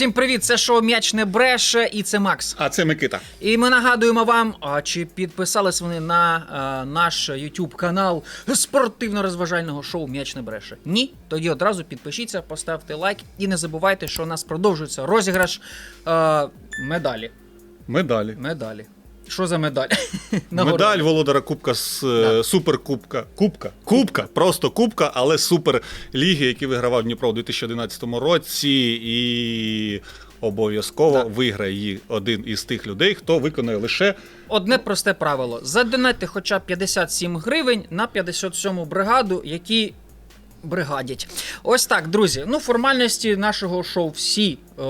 Всім привіт! Це шоу М'яч не бреше, і це Макс. А це Микита. І ми нагадуємо вам, а чи підписались вони на а, наш YouTube канал спортивно-розважального шоу М'яч не бреше. Ні, тоді одразу підпишіться, поставте лайк і не забувайте, що у нас продовжується розіграш а, медалі. Медалі. Медалі. Що за медаль? Медаль володара Кубка з е, суперкубка. Кубка. Кубка. Просто кубка, але суперліги, який вигравав Дніпро у 2011 році. І обов'язково Так. виграє її один із тих людей, хто виконає лише Одне просте правило: задонайте хоча б 57 гривень на 57 бригаду, які бригадять. Ось так, друзі. Ну, формальності нашого шоу всі е,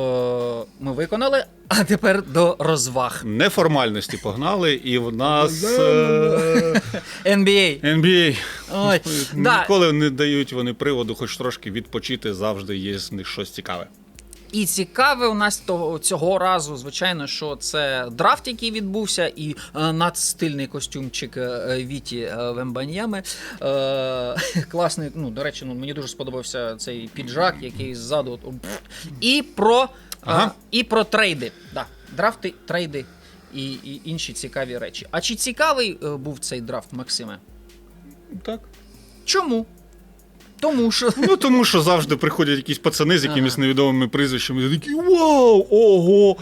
ми виконали. А тепер до розваг. неформальності погнали, і в нас е, NBA. NBA. Ой, да. Ніколи не дають вони приводу, хоч трошки відпочити, завжди є з них щось цікаве. І цікаве у нас того цього разу, звичайно, що це драфт, який відбувся, і е, надстильний костюмчик е, Віті е, Вембаньями. Е, класний, ну, до речі, ну, мені дуже сподобався цей піджак, який ззаду. от, пф. І про, Ага. е, і про трейди. Да, драфти, трейди і, і інші цікаві речі. А чи цікавий е, був цей драфт, Максиме? Так. Чому? Тому що. Ну тому що завжди приходять якісь пацани з якимись невідомими прізвищами, і такі вау, ого,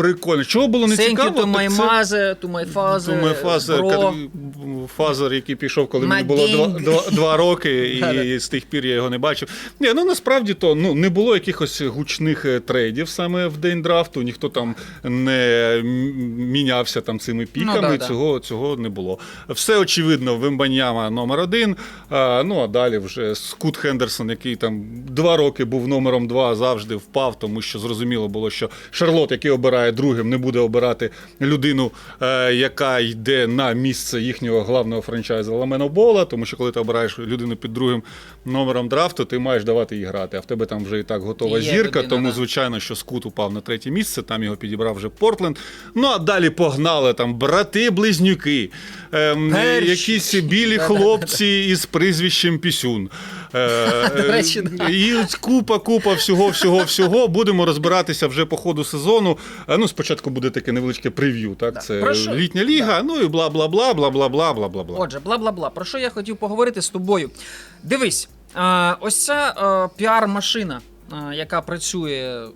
прикольно. Чого було не Thank цікаво? you to my це- mother, to my father, ми фазер, bro. кад- фазер, який пішов, коли мені було два, Мадінг. два, два роки, і з тих пір я його не бачив. Ні, ну насправді то ну не було якихось гучних е, трейдів саме в день драфту. Ніхто там не м- мінявся там цими піками. Ну, да-да. цього, цього не було. Все очевидно, Вимбаньяма номер один. А, ну а далі вже Скут Хендерсон, який там два роки був номером два, завжди впав, тому що зрозуміло було, що Шарлот, який обирає другим, не буде обирати людину, е, яка йде на місце їхнього главного франчайзу Ламено Бола, тому що коли ти обираєш людину під другим номером драфту, ти маєш давати їй грати. А в тебе там вже і так готова Є зірка, людина, тому да. звичайно, що Скут упав на третє місце, там його підібрав вже Портленд. Ну а далі погнали там брати-близнюки, ем, якісь білі хлопці із прізвищем Пісюн. Е, да. і купа, купа всього, всього, всього. Будемо розбиратися вже по ходу сезону. Е, Ну, спочатку буде таке невеличке прев'ю. Так, це літня ліга, ну і бла бла бла бла бла бла бла бла бла. Отже, бла бла бла. Про що я хотів поговорити з тобою? Дивись, е, ось ця е, піар-машина, е, яка працює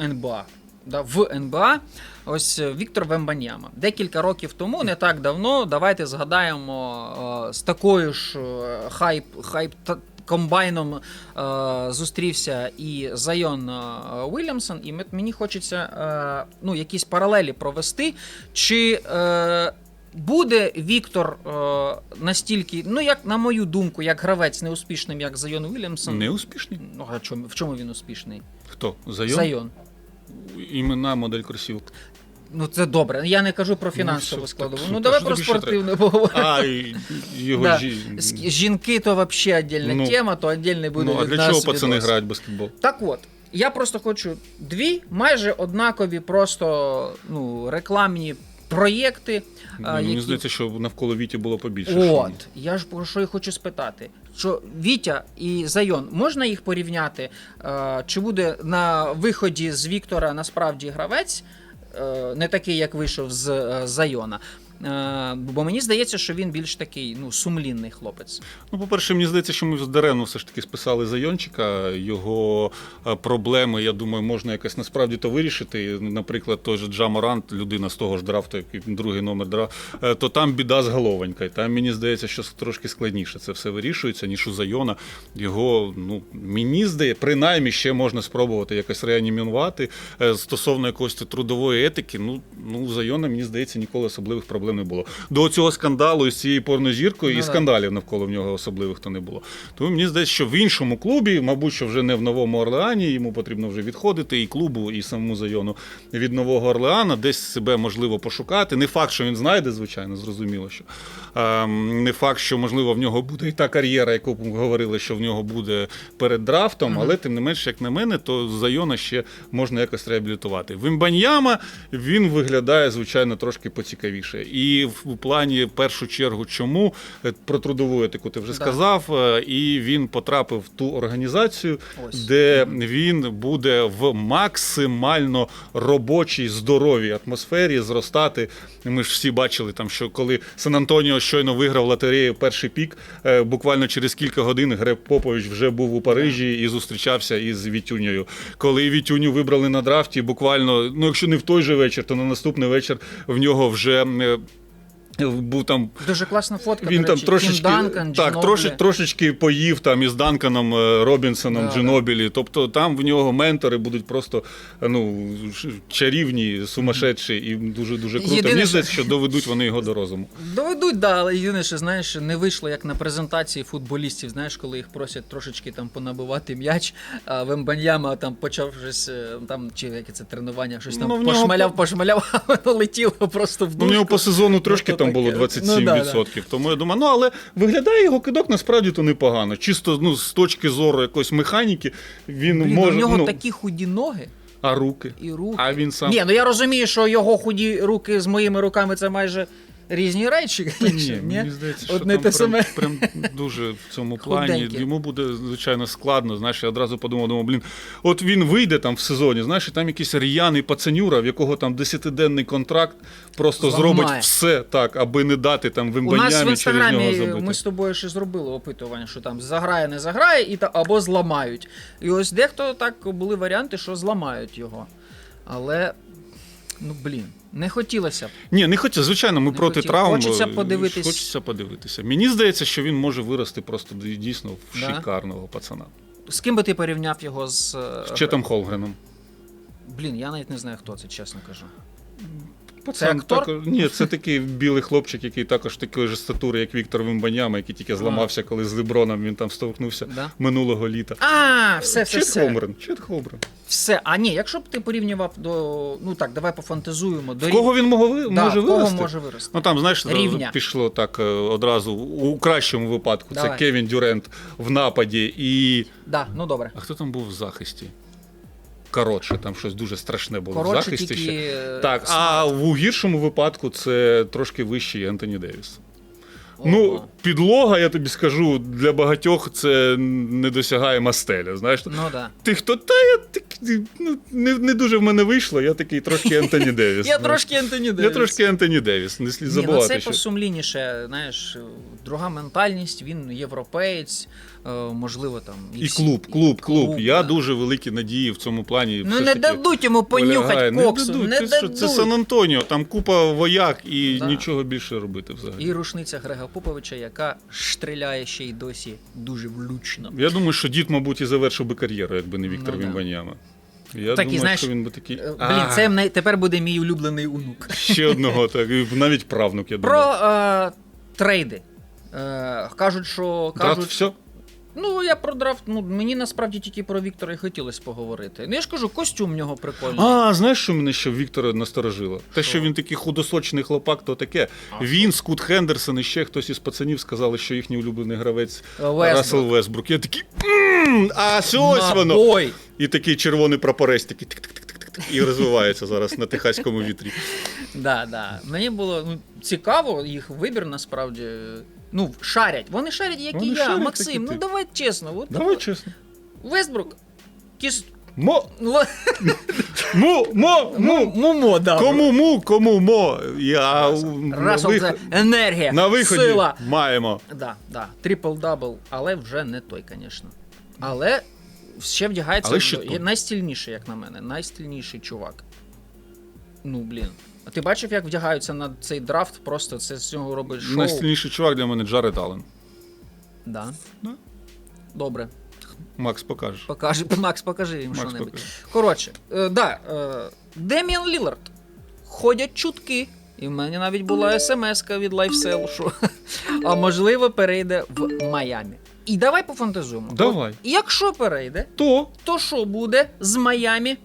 НБА. Да, в НБА, ось е, Віктор Вембаньяма. Декілька років тому, не так давно, давайте згадаємо е, з такою ж е, хайп, хайп та- комбайном е, зустрівся і Зайон е, Уільямсон, і мені хочеться е, ну, якісь паралелі провести. Чи е, буде Віктор е, настільки, ну як на мою думку, як гравець неуспішним, як Зайон Уільямсон? Неуспішний? Ну, а чому, в чому він успішний? Хто? Зайон? Зайон. Імена модель кросівок. Ну це добре. Я не кажу про фінансову все, складову. Ну давай про спортивне поговоримо. А, і його Да. жі... Жінки то взагалі віддільна Ну. тема, то віддільний буде. Ну, а від для нас чого пацани відос. грають в баскетбол? Так от, я просто хочу дві майже однакові просто ну, рекламні проєкти. а, Мені які... здається, що навколо Віті було побільше. шуму. От, я ж про що і хочу спитати. Що Вітя і Зайон, можна їх порівняти? Е, чи буде на виході з Віктора насправді гравець, е, не такий, як вийшов з е, Зайона? Е, бо мені здається, що він більш такий ну, сумлінний хлопець. Ну, по-перше, мені здається, що ми з Дарену все ж таки списали Зайончика. Його е, проблеми, я думаю, можна якось насправді то вирішити. Наприклад, той же Джа Морант, людина з того ж драфту, який другий номер драфту, е, то там біда з головонька. І Там мені здається, що трошки складніше це все вирішується, ніж у Зайона. Його, ну, мені здається, принаймні ще можна спробувати якось реанімувати. Стосовно якоїсь трудової етики, ну, ну у Зайона, мені здається, ніколи особливих проблем проблем не було. До цього скандалу із цією порнозіркою Ну і да. скандалів навколо в нього особливих то не було. Тому мені здається, що в іншому клубі, мабуть, що вже не в Новому Орлеані, йому потрібно вже відходити і клубу, і самому Зайону від Нового Орлеана, десь себе можливо пошукати. Не факт, що він знайде, звичайно, зрозуміло, що ем, не факт, що можливо в нього буде і та кар'єра, яку б говорили, що в нього буде перед драфтом, але тим не менш, як на мене, то Зайона ще можна якось реабілітувати. Вимбаньяма він виглядає, звичайно, трошки поцікавіше. І в плані в першу чергу, чому Е, про трудову етику ти вже сказав, е, і він потрапив в ту організацію, Ось. де він буде в максимально робочій, здоровій атмосфері зростати. Ми ж всі бачили, там, що коли Сан Антоніо щойно виграв лотерею перший пік, е, буквально через кілька годин Греб Попович вже був у Парижі і зустрічався із Вітюнею. Коли Вітюню вибрали на драфті, буквально, ну якщо не в той же вечір, то на наступний вечір в нього вже. Е, Був там Дуже класна фотка. він до там трошечки Тім Данкан, так, трошки, трошечки поїв там із Данканом е, Робінсоном, Да, Джинобілі. Тобто там в нього ментори будуть просто ну, чарівні, сумасшедші і дуже дуже круто. Єдине, Мені що- здається, що доведуть вони його до розуму. Доведуть, да, але єдине, що знаєш, не вийшло як на презентації футболістів. Знаєш, коли їх просять трошечки там понабивати м'яч, а Вембаньяма там почав щось е, там, чи яке це тренування, щось там Ну, пошмаляв, по- пошмаляв, а воно летіло просто в Ну, дужку. у нього по сезону трошки то там було Ну, 27%. да, Тому я думаю, ну але виглядає його кидок насправді то непогано. Чисто ну, з точки зору якоїсь механіки, він Блін, може. у нього ну, такі худі ноги А руки. і руки. А він сам. Ні, ну я розумію, що його худі руки з моїми руками це майже різні речі. Ні, мені здається, що Одне там те прям, саме. прям дуже в цьому плані. Худенькі. Йому буде звичайно складно. Знаєш, я одразу подумав, думав, блін, от він вийде там в сезоні, знаєш, і там якийсь р'яний пацанюра, в якого там десятиденний контракт, просто Зламає. зробить все так, аби не дати там У нас в вимбанямі через нього інстаграмі забити. ми з тобою ще зробили опитування, що там заграє, не заграє, і та або зламають. І ось дехто так були варіанти, що зламають його. Але ну блін, не хотілося б. Ні, не хочеться, звичайно, ми Не проти хотів. травм. Хочеться подивитися. подивитись. Хочеться подивитися. Мені здається, що він може вирости просто дійсно в Да? шикарного пацана. З ким би ти порівняв його з. е, З Четом Холгреном. Блін, я навіть не знаю, хто це, чесно кажу. Пацан актор? також- ні, це такий білий хлопчик, який також такої ж статури, як Віктор Вимбаняма, який тільки зламався, коли з Леброном він там стовкнувся Да? минулого літа. А, все, все, Чет все. Холмгрен, Чет Холмгрен. Все. А ні, якщо б ти порівнював до. Ну так, давай пофантазуємо. До В кого він мого ви- Да, може кого вирости? може вирости? Ну там, знаєш, Рівня. пішло так е, одразу у кращому випадку. Це Кевін Дюрент в нападі і. Да, ну добре. А хто там був в захисті? Коротше, там щось дуже страшне було в захисті тільки. ще. Так, а в гіршому випадку це трошки вищий Ентоні Девіс. Ну, підлога, я тобі скажу, для багатьох це недосягаема стеля. Знаєш, Ну да. ти хто? Та я так, ну, не, не дуже в мене вийшло, я такий трошки Ентоні Девіс. Я трошки Ентоні Я Девіс. трошки Ентоні Девіс, не слід Ні, ну забувати. це що... посумлінніше, знаєш, друга ментальність, він європеєць, е, можливо, там. І клуб, клуб, клуб. Я дуже великі надії в цьому плані. Ну не дадуть йому понюхати Не коксу, не дадуть. Це Сан Антоніо, там купа вояк і нічого більше робити взагалі. І рушниця Грега Поповича, яка стріляє ще й досі дуже влучно. Я думаю, що дід, мабуть, і завершив би кар'єру, якби не Віктор Ну, да. Вімбаняма. Я Так і думаю, знаєш, що він би такий. Е, Блін, «А, це най- тепер буде мій улюблений онук. ще одного, так, навіть правнук, я Про е, трейди. Е, кажуть, що кажуть, кажуть, все? Ну я про драфт. Ну мені насправді тільки про Віктора і хотілося поговорити. Ну я ж кажу, костюм в нього прикольний. А, знаєш, що мене ще Віктора насторожило? Те, Що? він такий худосочний хлопак, то таке. А, він, Скут Хендерсон і ще хтось із пацанів сказали, що їхній улюблений гравець Вестбрук. Рассел Весбрук. Я такий. «М, А ось воно. Ой, І такий червоний прапорець такий тик-тик-тик-тик-тик, і розвивається зараз на техаському вітрі. да, да. Мені було ну, цікаво, їх вибір насправді. Ну, шарять. Вони шарять, як Вони і я, шарять, Максим. і Ну ти. давай чесно. От, Давай чесно. Вестбрук. Кіс... Мо, Л- му, мо, Му, му. мумо, да. Кому му, кому мо. Я на, Рассел вих... це енергія, на виході сила. маємо. Да, да. Трипл-дабл, але вже не той, звісно. Але ще вдягається Але ще є найстильніший, як на мене, найстильніший чувак. Ну, блін. А ти бачив, як вдягаються на цей драфт? Просто це з цього робить шоу. Найстильніший чувак для мене Джаред Аллен. Да. Да. Добре. Макс, покажеш. Покажи, Макс, покажи їм Макс, що-небудь. покажи. Коротше, е, да, е, Деміан Лілард. Ходять чутки, І в мене навіть була смс від LifeSell, що а можливо перейде в Майамі. І давай пофантазуємо. Давай. От якщо перейде, То то що буде з Майамі?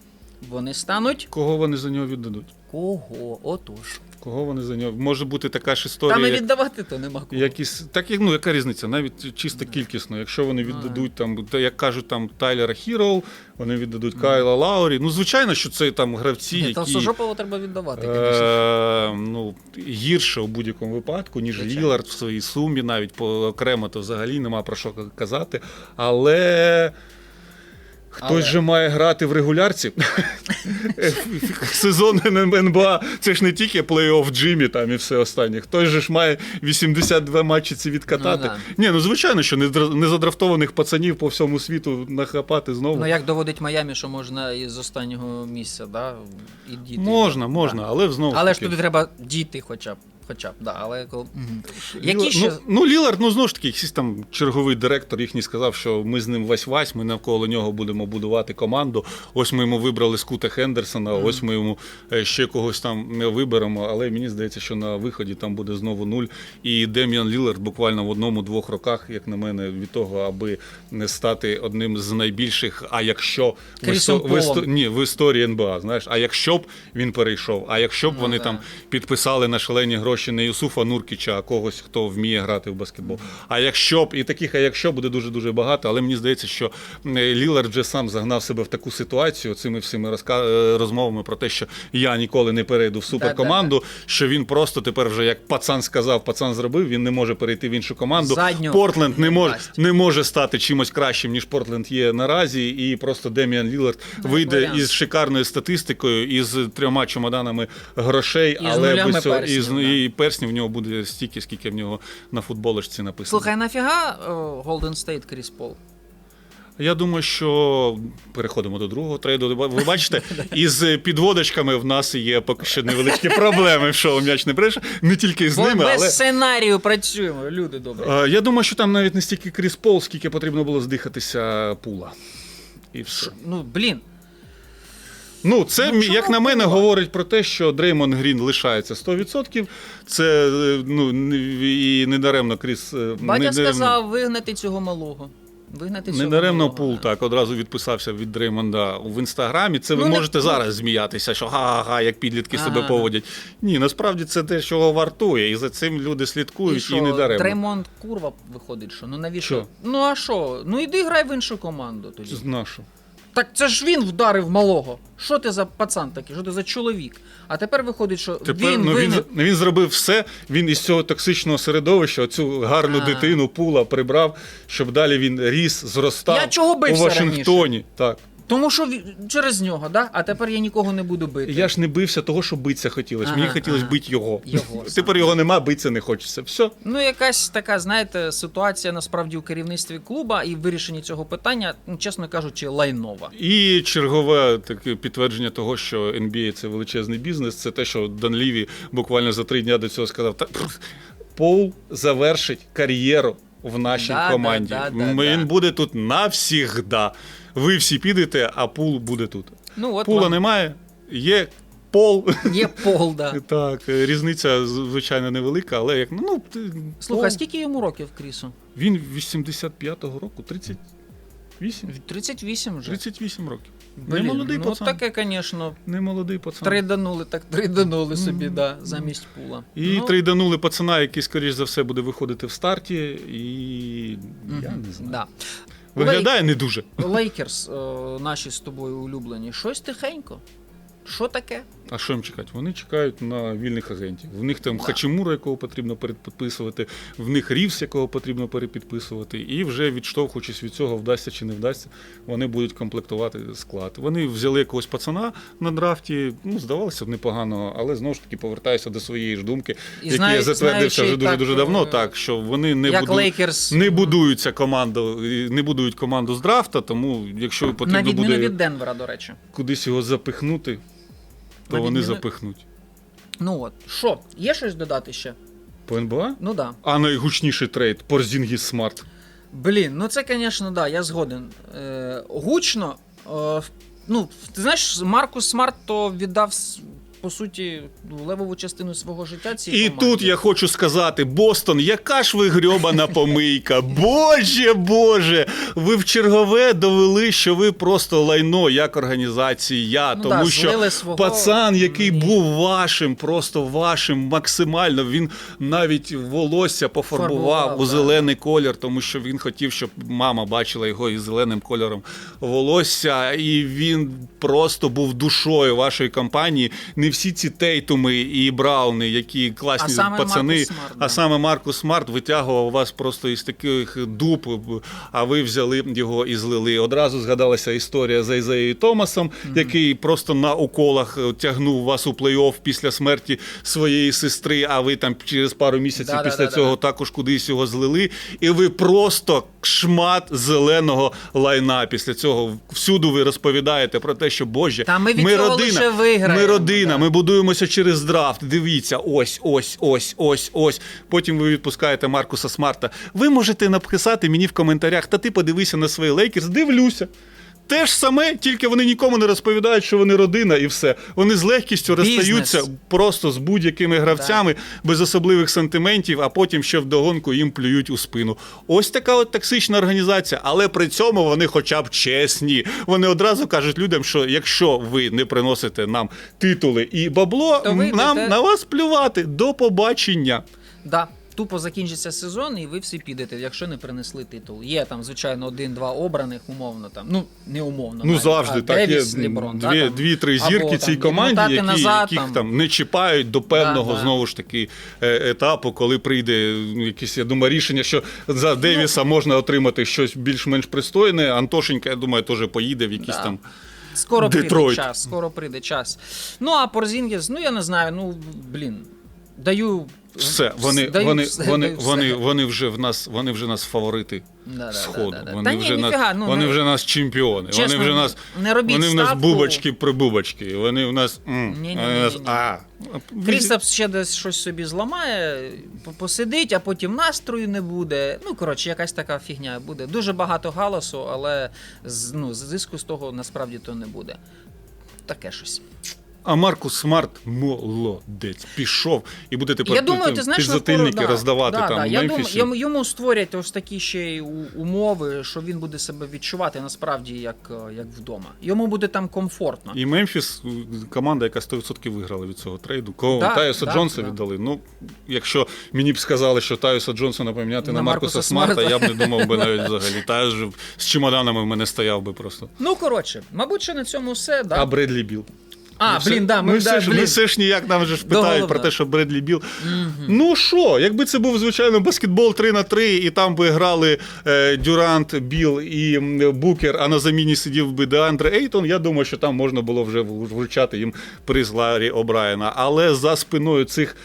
Вони стануть кого вони за нього віддадуть? кого? Отож. Кого вони за нього? Може бути така ж історія. Там і як- віддавати то нема кого. Якісь так як ну яка різниця? Навіть чисто кількісно. Якщо вони віддадуть там, та, як кажуть, там Тайлера Хіроу, вони віддадуть Кайла Лаурі. Ну звичайно, що це там гравці, Ні, які Толстожопово треба віддавати, звісно. е, ну, гірше у будь-якому випадку, ніж Звичайно. Лілард в своїй сумі, навіть по окремо, то взагалі нема про що казати. Але. Хтось Але. же має грати в регулярці. Сезон НБА це ж не тільки плей-офф Джимі там і все останнє. Хтось же ж має 82 матчі ці відкатати. Ну, да. Ні, ну звичайно, що незадрафтованих пацанів по всьому світу нахапати знову. Ну як доводить Майамі, що можна із останнього місця, да, і діти. Можна, Да. можна, але знову. Але ж туди треба діти хоча б. Хоча б, да, але коли... Які Лілар- ще... ну, ну, Лілард, ну знову ж таки, якийсь там черговий директор їхній сказав, що ми з ним вась-вась, ми навколо нього будемо будувати команду. Ось ми йому вибрали Скута Хендерсона, ось ми йому е, ще когось там не виберемо. Але мені здається, що на виході там буде знову нуль. І Дем'ян Лілард буквально в одному-двох роках, як на мене, від того, аби не стати одним з найбільших. А якщо в, Крісом істо- в, істо- ні, в історії НБА, знаєш, а якщо б він перейшов, а якщо б Ну, вони да. там підписали на шалені гроші не Юсуфа Нуркіча, а когось, хто вміє грати в баскетбол. А якщо б, і таких, а якщо буде дуже-дуже багато, але мені здається, що е, Лілард вже сам загнав себе в таку ситуацію цими всіми розка- е, розмовами про те, що я ніколи не перейду в суперкоманду, що він просто тепер вже як пацан сказав, пацан зробив, він не може перейти в іншу команду. Задню Портленд не може, не може стати чимось кращим, ніж Портленд є наразі, і просто Деміан Лілард вийде варіант. із шикарною статистикою, із трьома чомоданами грошей, І але без цього і, да. І перснів в нього буде стільки, скільки в нього на футболочці написано. Слухай, нафіга Golden State Кріс Пол? Я думаю, що переходимо до другого трейду. Ви бачите, із підводочками в нас є поки що невеличкі проблеми в шоу м'яч не бреше. Не тільки з Бо ними, без але. сценарію працюємо, люди добрі. Е, Я думаю, що там навіть не стільки Кріс Пол, скільки потрібно було здихатися пула. І все. Ну, блін. Ну, це, Ну, як на мене, говорить про те, що Дреймон Грін лишається 100%. Це е, ну, і недаремно Кріс. е, Батя недаремно- сказав вигнати цього малого. Вигнати Недаремно пул так одразу відписався від Дреймонда в інстаграмі. Це ви Ну, не- можете зараз зміятися, що га-га, як підлітки себе поводять. Ні, насправді це те, чого вартує, і за цим люди слідкують, і, що, не даремно. Дреймонд курва виходить, що? Ну навіщо? Що? Ну а що? Ну іди грай в іншу команду тоді. Нашу. Так це ж він вдарив малого. Що ти за пацан такий? Що ти за чоловік? А тепер виходить, що Тепер він ну, він, винен. він зробив все. Він із цього токсичного середовища цю гарну А. дитину пула прибрав, щоб далі він ріс, зростав Я чого у бився Вашингтоні. Так. Тому що ві- через нього, да? а тепер я нікого не буду бити. Я ж не бився того, що битися хотілося. Мені Ага, хотілося ага. бити його. Його Тепер його нема, битися не хочеться. Все. Ну, якась така, знаєте, ситуація насправді у керівництві клуба і вирішенні цього питання, ну, чесно кажучи, лайнова. І чергове таке підтвердження того, що NBA це величезний бізнес. Це те, що Дан Ліві буквально за три дня до цього сказав: «Та, пф, Пол завершить кар'єру в нашій Да, команді. да, да, да, Він да. буде тут навсігда. Ви всі підете, а пул буде тут. Ну, от Пула вам немає, є пол. є пол, да. Так, різниця звичайно невелика, але як ну ти- Слухай, Пол, скільки йому років Крісу? він 85-го року, 38? 38 вже. 38 років. Блін, не молодий ну пацан. таке, звісно, Не молодий пацан. трейданули, так трейданули собі, да, замість пула. І ну, трейданули пацана, який, скоріш за все, буде виходити в старті, і я не знаю. Да. Виглядає не дуже. Лейкерс, е, наші з тобою улюблені, щось тихенько. Що таке? А що їм чекати? Вони чекають на вільних агентів. В них там. Хачимура, якого потрібно перепідписувати, в них Рівс, якого потрібно перепідписувати, і вже відштовхуючись від цього, вдасться чи не вдасться, вони будуть комплектувати склад. Вони взяли якогось пацана на драфті, ну, здавалося б, непоганого, але знову ж таки повертаюся до своєї ж думки, І які знаю- я затвердився вже дуже дуже давно. е, Так що вони не Як будуть. Лейкерс, Не будуються команду, не будують команду з драфта, тому якщо потрібно відміну буде від Денвера, до речі. кудись його запихнути, то вони відміну- запихнуть. Ну от, що, є щось додати ще? По НБА? Ну да. А найгучніший трейд Порзінгіс Смарт. Блін, ну це, звісно, да, я згоден. Е, гучно. Е, ну, ти знаєш, Маркус Смарт то віддав по суті левову частину свого життя цій І команді. тут я хочу сказати: Бостон, яка ж ви грьобана помийка? Боже Боже! Ви в чергове довели, що ви просто лайно як організація. Ну тому да, що злили свого- пацан, який Ні. був вашим, просто вашим максимально, він навіть волосся пофарбував Фарбував, у да. зелений колір, тому що він хотів, щоб мама бачила його із зеленим кольором волосся, і він просто був душою вашої компанії. Не всі ці тейтуми і брауни, які класні А саме пацани, Маркус Смарт, а саме Маркус Смарт витягував вас просто із таких дуб, а ви взяли його і злили. Одразу згадалася історія з Айзеєю Томасом, який просто на уколах е, тягнув вас у плей-офф після смерті своєї сестри, а ви там через пару місяців Да-да-да-да. після цього також кудись його злили. І ви просто шмат зеленого лайна. Після цього всюди ви розповідаєте про те, що Боже, Та ми від ми цього родина, лише виграємо, ми родина, ми будуємося через драфт. Дивіться, ось, ось, ось, ось, ось. Потім ви відпускаєте Маркуса Смарта. Ви можете написати мені в коментарях, та ти подивися на свої Лейкерс, дивлюся. Те ж саме, тільки вони нікому не розповідають, що вони родина і все. Вони з легкістю Бізнес. розстаються просто з будь-якими гравцями, без особливих сантиментів, а потім ще вдогонку їм плюють у спину. Ось така от токсична організація, але при цьому вони хоча б чесні. Вони одразу кажуть людям, що якщо ви не приносите нам титули і бабло, То нам йдете- на вас плювати. До побачення. Да. Тупо закінчиться сезон, і ви всі підете, якщо не принесли титул. Є там, звичайно, один-два обраних, умовно там. Ну, не умовно. Ну навіть, завжди а так Девіс, є Леброн, да, дві, там. дві-три Або, зірки там, цій команді, які, назад, яких там. не чіпають до певного Да, да. знову ж таки е, етапу, коли прийде ну, якесь, я думаю, рішення, що за Девіса можна отримати щось більш-менш пристойне. Антошенька, я думаю, теж поїде в якісь Да. там. Скоро прийде час, скоро прийде час. Ну, а Порзінгіс, ну я не знаю, ну блін. Даю. Все, вони, даю вони, все, вони, даю все. вони, вони вже в нас, вони вже нас фаворити Да, да, сходу. да, да, да. Вони Та ні, вже ніфіга, ну, вони не- вже нас чемпіони. Чесно, вони вже нас, не робіть вони в нас ставку. бубочки прибубочки. Вони в нас. м, вони в нас а. Ще десь щось собі зламає, по- посидить, а потім настрою не буде. Ну, коротше, якась така фігня буде. Дуже багато галасу, але з- ну, зиску з того насправді то не буде. Таке щось. А Маркус Смарт молодець. Пішов і буде тепер Я думаю, ти знаєш, підзатильники да, роздавати да, там да. Я думаю, йому, йому створять ось такі ще й умови, що він буде себе відчувати насправді як, е, як вдома. Йому буде там комфортно. І Мемфіс команда, яка 100% виграла від цього трейду. Кого Да, Тайоса да, Джонса да. віддали. Ну, якщо мені б сказали, що Тайоса Джонсона поміняти на, На Маркуса, Маркуса Смарта, Смарта. я б не думав би навіть взагалі. Тайос з чемоданами в мене стояв би просто. Ну, коротше, мабуть, що на цьому все. Да? А Бредлі Біл. А, все- блін, да, ми, ми, да, все ж, блін. ми все ж ніяк нам же ж питають Доголовно. про те, що Бредлі Біл. Ну що, якби це був звичайно баскетбол 3 на 3, і там би грали е, Дюрант, Біл і Букер, а на заміні сидів би Деандре Ейтон, я думаю, що там можна було вже вручати їм приз Ларі О'Брайена. Але за спиною цих.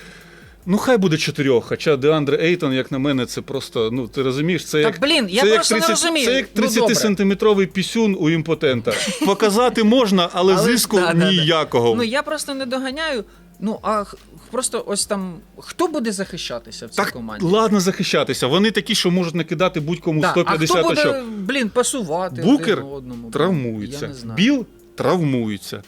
Ну, хай буде чотирьох. Хоча Деандре Ейтон, як на мене, це просто. Ну, ти розумієш, це Так, як. блін, я це просто не розумію. Це як Ну, 30-сантиметровий пісюн у імпотента. Показати можна, але, Але- зиску да, да, да. ніякого. Ну я просто не доганяю. Ну, а просто ось там хто буде захищатися в цій Так, команді? ладно захищатися. Вони такі, що можуть накидати будь-кому Да, 150 а хто буде, очок. блін, пасувати Букер один одному? Я травмується. не знаю. Біл травмується.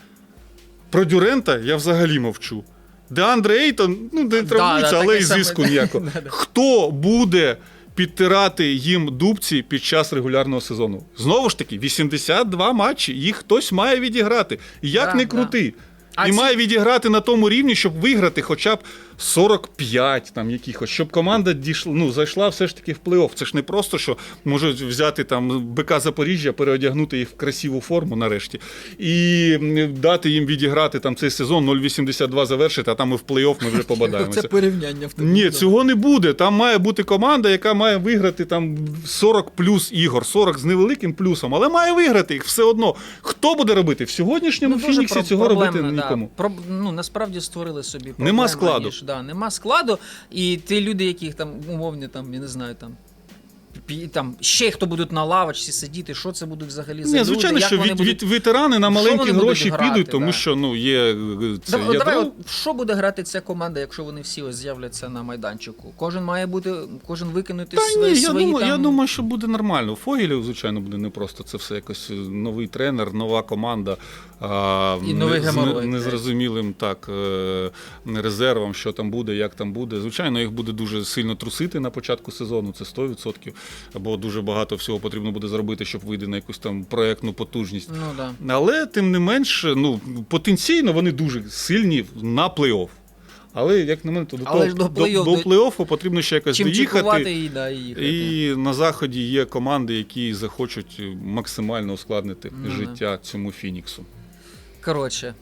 Про Дюрента я взагалі мовчу. Деандре Ейтон, ну, не травмується, да, але і зиску ніякого. Да, да. Хто буде підтирати їм дубці під час регулярного сезону? Знову ж таки, 82 матчі, їх хтось має відіграти. Як Да, не да. крути. А і ці- має відіграти на тому рівні, щоб виграти хоча б 45 там якихось, щоб команда дійшла, ну, зайшла все ж таки в плей-офф. Це ж не просто, що можуть взяти там БК Запоріжжя, переодягнути їх в красиву форму нарешті, і дати їм відіграти там цей сезон 0,82 завершити, а там і в плей-офф ми вже побадаємося. порівняння в Ні, цього не буде. Там має бути команда, яка має виграти там 40 плюс ігор, 40 з невеликим плюсом, але має виграти їх все одно. Хто буде робити? В сьогоднішньому Ну, Фініксі цього робити проблемно, да. нікому. Про, ну, насправді створили собі Нема складу. Ніж, да, нема складу. І ті люди, яких там умовні, там, я не знаю, там. Там ще хто будуть на лавочці сидіти, що це будуть взагалі за Ні, люди, звичайно, як що вони від, будуть... від ветерани на маленькі вони будуть гроші грати, підуть, тому да. що ну є е, це Давай, ядро. давай, от, в що буде грати ця команда, якщо вони всі ось з'являться на майданчику? Кожен має бути, кожен викинути Та свої, ні, я свої думаю, там... я думаю, що буде нормально. У Фогелів, звичайно, буде не просто це все якось е, новий тренер, нова команда. А, І новий з геморрой, не- незрозумілим так е, резервом, що там буде, як там буде. Звичайно, їх буде дуже сильно трусити на початку сезону, це 100%. Бо дуже багато всього потрібно буде зробити, щоб вийти на якусь там проектну потужність. Ну, да. Але тим не менш, ну потенційно вони дуже сильні на плей-офф. Але як на мене, то до, того- до до, до до- плей-оффу потрібно ще якось Чим доїхати. і, да, і їхати. І на заході є команди, які захочуть максимально ускладнити Ну, да. життя цьому Фініксу. Коротше,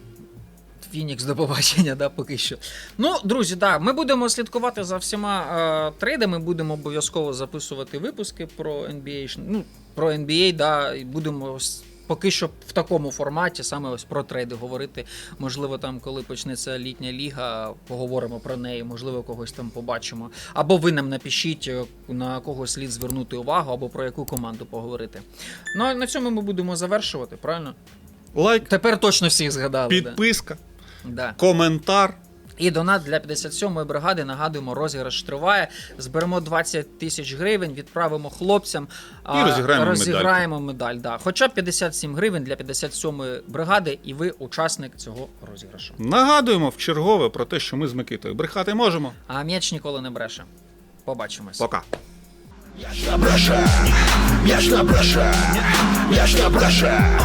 Фінікс до побачення, да, поки що. Ну, друзі, да, ми будемо слідкувати за всіма е, трейдами, будемо обов'язково записувати випуски про NBA, ну, про NBA, да, і будемо поки що в такому форматі, саме ось про трейди говорити. Можливо, там, коли почнеться літня ліга, поговоримо про неї, можливо, когось там побачимо. Або ви нам напишіть, е, на кого слід звернути увагу, або про яку команду поговорити. Ну, а на цьому ми будемо завершувати, правильно? Лайк, Тепер точно всіх згадали. підписка, Да. Да. коментар. І донат для 57-ї бригади. Нагадуємо, розіграш триває. Зберемо 20 тисяч гривень, відправимо хлопцям. а, І розіграємо розіграємо медаль. Да. Хоча б 57 гривень для 57-ї бригади, і ви учасник цього розіграшу. Нагадуємо в чергове про те, що ми з Микитою брехати можемо. А м'яч ніколи не бреше. Побачимось. Пока. М'яч не бреше, м'яч не бреше, м'яч не бреше,